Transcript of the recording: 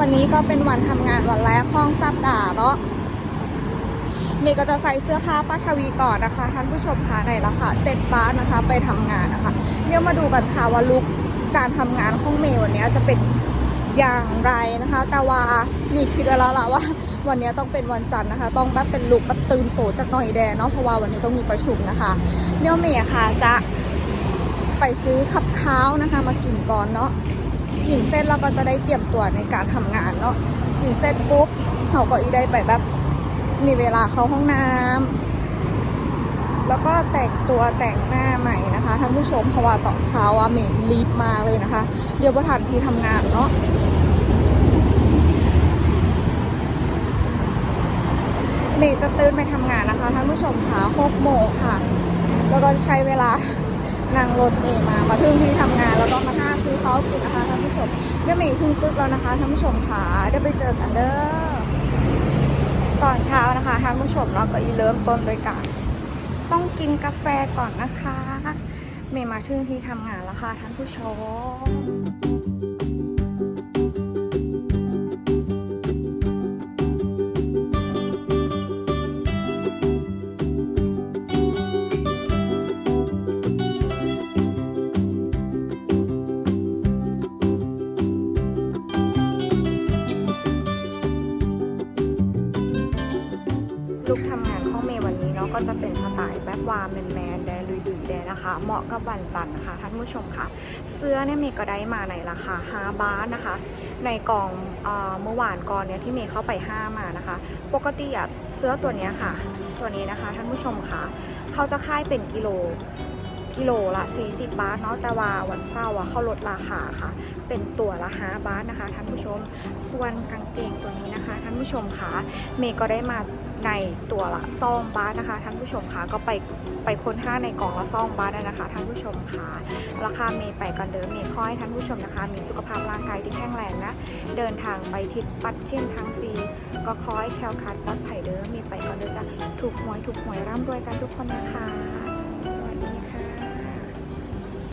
วันนี้ก็เป็นวันทำงานวันแรกของสัปดาห์เนาะเมย์ก็จะใส่เสื้อผ้าป้าทวีก่อนนะคะ ท่านผู้ชมคะในราคาเจ็ดบาทนะคะ ไปทำงานนะคะเดี๋ยวมาดูกันค่ะว่าลุกการทำงานของเมย์วันนี้จะเป็นอย่างไรนะคะ แต่ว่ามีคิดแล้วล่ะว่า วันนี้ต้องเป็นวันจันทร์นะคะ ต้องแบบเป็นลุกแบบตื่นโตจากหน่อยแดงเนาะเพราะว่าวันนี้ต้องมีประชุมนะคะเดี๋ยวเมย์ค่ะจะไปซื้อขับข้าวนะคะ มากินก่อนเนาะ กินเสร็จแล้วก็จะได้เตรียมตัวในการทำงานเนาะกินเสร็จปุ๊บเขาก็อีได้ไปแบบมีเวลาเข้าห้องน้ำแล้วก็แต่งตัวแต่งหน้าใหม่นะคะท่านผู้ชมเพราะว่าตอนเช้าว่าเมย์รีบมาเลยนะคะ เดี๋ยวประธานที่ทำงานเนาะเมย์จะตื่นไปทำงานนะคะท่านผู้ชมค่ะหกโมงค่ะ แล้วก็ใช้เวลา นั่งรถเมย์มา มาถึงที่ทำงานแล้วก็มาห้าซื้อเขากินนะคะท่านผู้ชมเดี๋ยวเมย์ถึงตึกแล้วนะคะท่านผู้ชมค่ะเดี๋ยวไปเจอกันเด้อตอนเช้านะคะท่านผู้ชมเนาะก็อีเริ่มต้นโดยการต้องกินกาแฟก่อนนะคะ เมย์มาถึงที่ทำงานแล้วค่ะท่านผู้ชม ลุกทำงานข้องเมย์วันนี้เนาะก็จะเป็นสไตล์แบบวาแมนแมนแดลุยดุยแดนะคะ เหมาะกับวันจันทร์นะคะท่านผู้ชมค่ะ เสื้อเนี่ยเมย์ก็ได้มาในราคา 5 บาทนะคะ ในกล่องเมื่อวานก่อนเนี่ยที่เมย์เข้าไป 5 มานะคะ ปกติอะเสื้อตัวเนี้ยค่ะ ตัวนี้นะคะท่านผู้ชมค่ะ เขาจะค่ายเป็นกิโล กิโลละ 40 บาทเนาะแต่ว่าวันเสาร์อะเขาลดราคาค่ะ เป็นตัวละ5บาทนะคะ ท่านผู้ชม ส่วนกางเกงตัวนี้นะคะ ท่านผู้ชมค่ะเมย์ก็ได้มาในตัวละซองบาทนะคะ ท่านผู้ชมค่ะก็ไปไปค้นห้าในกล่องละซองบาทนะคะ ท่านผู้ชมค่ะราคาเมย์ไปก่อนเดิมเมย์ขอให้ท่านผู้ชมนะคะ มีสุขภาพร่างกายที่แข็งแรงนะ เดินทางไปทิศปัดเช่นทางซี ก็ขอให้แคล้วคลาดปลอดภัยเด้อเมย์ไปก่อนเด้อจ้ะถูกหวยถูกหวยร่ำรวยกันทุกคนนะคะ